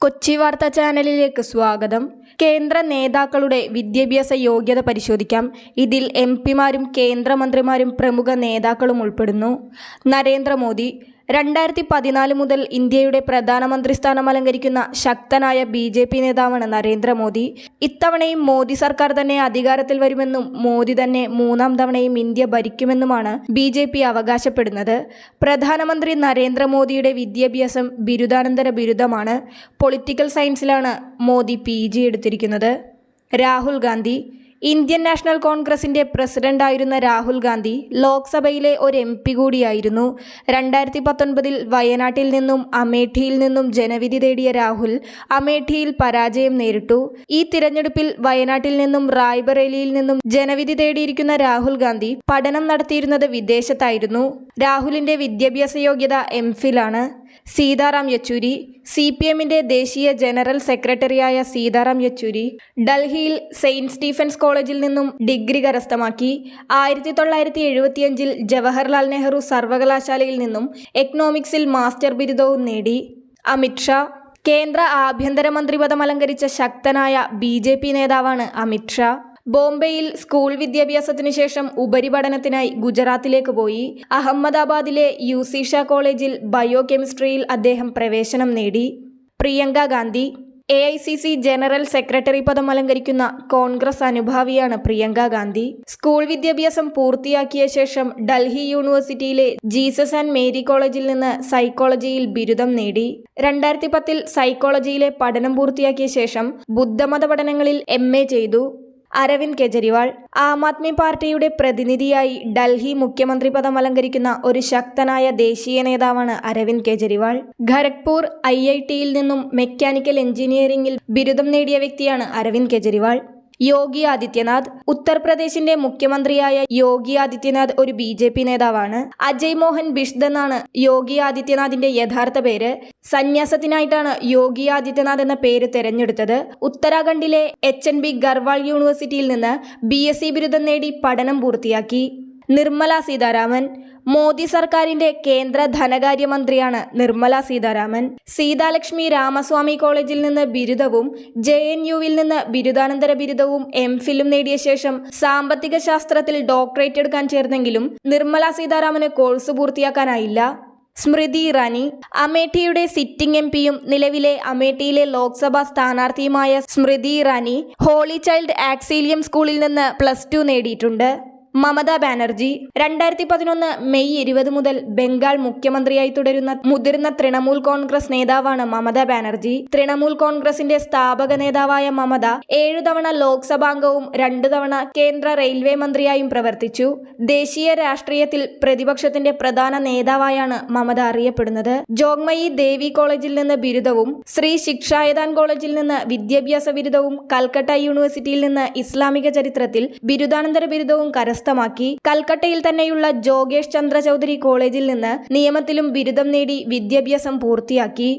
കൊച്ചി വാർത്താ ചാനലിലേക്ക് സ്വാഗതം. കേന്ദ്ര നേതാക്കളുടെ വിദ്യാഭ്യാസ യോഗ്യത പരിശോധിക്കാം. ഇതിൽ എം പിമാരും കേന്ദ്രമന്ത്രിമാരും പ്രമുഖ നേതാക്കളും ഉൾപ്പെടുന്നു. നരേന്ദ്രമോദി രണ്ടായിരത്തി പതിനാല് മുതൽ ഇന്ത്യയുടെ പ്രധാനമന്ത്രി സ്ഥാനം അലങ്കരിക്കുന്ന ശക്തനായ ബി ജെ പി നേതാവാണ് നരേന്ദ്രമോദി. ഇത്തവണയും മോദി സർക്കാർ തന്നെ അധികാരത്തിൽ വരുമെന്നും മോദി തന്നെ മൂന്നാം തവണയും ഇന്ത്യ ഭരിക്കുമെന്നുമാണ് ബി ജെ പി അവകാശപ്പെടുന്നത്. പ്രധാനമന്ത്രി നരേന്ദ്രമോദിയുടെ വിദ്യാഭ്യാസം ബിരുദാനന്തര ബിരുദമാണ്. പൊളിറ്റിക്കൽ സയൻസിലാണ് മോദി പി ജി എടുത്തിരിക്കുന്നത്. രാഹുൽ ഗാന്ധി ഇന്ത്യൻ നാഷണൽ കോൺഗ്രസിന്റെ പ്രസിഡന്റായിരുന്ന രാഹുൽ ഗാന്ധി ലോക്സഭയിലെ ഒരു എം പി കൂടിയായിരുന്നു. രണ്ടായിരത്തി പത്തൊൻപതിൽ വയനാട്ടിൽ നിന്നും അമേഠിയിൽ നിന്നും ജനവിധി തേടിയ രാഹുൽ അമേഠിയിൽ പരാജയം നേരിട്ടു. ഈ തിരഞ്ഞെടുപ്പിൽ വയനാട്ടിൽ നിന്നും റായ്ബറേലിയിൽ നിന്നും ജനവിധി തേടിയിരിക്കുന്ന രാഹുൽ ഗാന്ധി പഠനം നടത്തിയിരുന്നത് വിദേശത്തായിരുന്നു. രാഹുലിന്റെ വിദ്യാഭ്യാസ യോഗ്യത എം ഫിലാണ്. സീതാറാം യെച്ചൂരി സി പി എമ്മിന്റെ ദേശീയ ജനറൽ സെക്രട്ടറിയായ സീതാറാം യെച്ചൂരി ഡൽഹിയിൽ സെയിന്റ് സ്റ്റീഫൻസ് കോളേജിൽ നിന്നും ഡിഗ്രി കരസ്ഥമാക്കി. ആയിരത്തി തൊള്ളായിരത്തി എഴുപത്തിയഞ്ചിൽ ജവഹർലാൽ നെഹ്റു സർവകലാശാലയിൽ നിന്നും എക്കണോമിക്സിൽ മാസ്റ്റർ ബിരുദവും നേടി. അമിത്ഷാ കേന്ദ്ര ആഭ്യന്തരമന്ത്രി പദം അലങ്കരിച്ച ശക്തനായ ബി ജെ പി നേതാവാണ് അമിത്ഷാ ബോംബെയിൽ സ്കൂൾ വിദ്യാഭ്യാസത്തിനു ശേഷം ഉപരിപഠനത്തിനായി ഗുജറാത്തിലേക്ക് പോയി. അഹമ്മദാബാദിലെ യൂസിഷ കോളേജിൽ ബയോ കെമിസ്ട്രിയിൽ അദ്ദേഹം പ്രവേശനം നേടി. Priyanka Gandhi A I C C general secretary പദം അലങ്കരിക്കുന്ന കോൺഗ്രസ് അനുഭാവിയാണ് പ്രിയങ്ക ഗാന്ധി. സ്കൂൾ വിദ്യാഭ്യാസം പൂർത്തിയാക്കിയ ശേഷം ഡൽഹി യൂണിവേഴ്സിറ്റിയിലെ ജീസസ് ആൻഡ് മേരി കോളേജിൽ നിന്ന് സൈക്കോളജിയിൽ ബിരുദം നേടി. രണ്ടായിരത്തി പത്തിൽ സൈക്കോളജിയിലെ പഠനം പൂർത്തിയാക്കിയ ശേഷം ബുദ്ധമത പഠനങ്ങളിൽ എം ചെയ്തു. അരവിന്ദ് കെജ്രിവാൾ. ആം ആദ്മി പാർട്ടിയുടെ പ്രതിനിധിയായി ഡൽഹി മുഖ്യമന്ത്രി പദം അലങ്കരിക്കുന്ന ഒരു ശക്തനായ ദേശീയ നേതാവാണ് അരവിന്ദ് കെജ്രിവാൾ. ഖരഗ്പൂർ ഐ ഐ ടിയിൽ നിന്നും മെക്കാനിക്കൽ എഞ്ചിനീയറിംഗിൽ ബിരുദം നേടിയ വ്യക്തിയാണ് അരവിന്ദ് കെജ്രിവാൾ. യോഗി ആദിത്യനാഥ് ഉത്തർപ്രദേശിന്റെ മുഖ്യമന്ത്രിയായ യോഗി ആദിത്യനാഥ് ഒരു ബി ജെ പി നേതാവാണ്. അജയ് മോഹൻ ബിഷ്ദ് എന്നാണ് യോഗി ആദിത്യനാഥിന്റെ യഥാർത്ഥ പേര്. സന്യാസത്തിനായിട്ടാണ് യോഗി ആദിത്യനാഥ് എന്ന പേര് തെരഞ്ഞെടുത്തത്. ഉത്തരാഖണ്ഡിലെ എച്ച് എൻ ബി ഗർവാൾ യൂണിവേഴ്സിറ്റിയിൽ നിന്ന് ബി എസ് സി ബിരുദം നേടി പഠനം പൂർത്തിയാക്കി. നിർമ്മല സീതാരാമൻ മോദി സർക്കാരിന്റെ കേന്ദ്ര ധനകാര്യമന്ത്രിയാണ് നിർമ്മല സീതാരാമൻ. സീതാലക്ഷ്മി രാമസ്വാമി കോളേജിൽ നിന്ന് ബിരുദവും ജെ എൻ യുവിൽ നിന്ന് ബിരുദാനന്തര ബിരുദവും എം ഫിലും നേടിയ ശേഷം സാമ്പത്തിക ശാസ്ത്രത്തിൽ ഡോക്ടറേറ്റ് എടുക്കാൻ ചേർന്നെങ്കിലും നിർമ്മല സീതാരാമന് കോഴ്സ് പൂർത്തിയാക്കാനായില്ല. സ്മൃതി ഇറാനി അമേഠിയുടെ സിറ്റിംഗ് എം പിയും നിലവിലെ അമേഠിയിലെ Lok Sabha സ്ഥാനാർത്ഥിയുമായ Smriti Irani Holy Child Auxilium സ്കൂളിൽ നിന്ന് പ്ലസ് ടു നേടിയിട്ടുണ്ട്. മമതാ ബാനർജി. രണ്ടായിരത്തി പതിനൊന്ന് മെയ് ഇരുപത് മുതൽ ബംഗാൾ മുഖ്യമന്ത്രിയായി തുടരുന്ന മുതിർന്ന തൃണമൂൽ കോൺഗ്രസ് നേതാവാണ് മമതാ ബാനർജി. തൃണമൂൽ കോൺഗ്രസിന്റെ സ്ഥാപക നേതാവായ മമത ഏഴു തവണ ലോക്സഭാംഗവും രണ്ടു തവണ കേന്ദ്ര റെയിൽവേ മന്ത്രിയായും പ്രവർത്തിച്ചു. ദേശീയ രാഷ്ട്രീയത്തിൽ പ്രതിപക്ഷത്തിന്റെ പ്രധാന നേതാവായാണ് മമത അറിയപ്പെടുന്നത്. ജോഗ്മയി ദേവി കോളേജിൽ നിന്ന് ബിരുദവും ശ്രീ ശിക്ഷായതാൻ കോളേജിൽ നിന്ന് വിദ്യാഭ്യാസ ബിരുദവും കൽക്കട്ട യൂണിവേഴ്സിറ്റിയിൽ നിന്ന് ഇസ്ലാമിക ചരിത്രത്തിൽ ബിരുദാനന്തര ബിരുദവും കരസ്ഥമാക്കി കൽക്കട്ടയിൽ തന്നെയുള്ള ജോഗേഷ് ചന്ദ്ര ചൗധരി കോളേജിൽ നിന്ന് നിയമത്തിലും ബിരുദം നേടി വിദ്യാഭ്യാസം പൂർത്തിയാക്കി.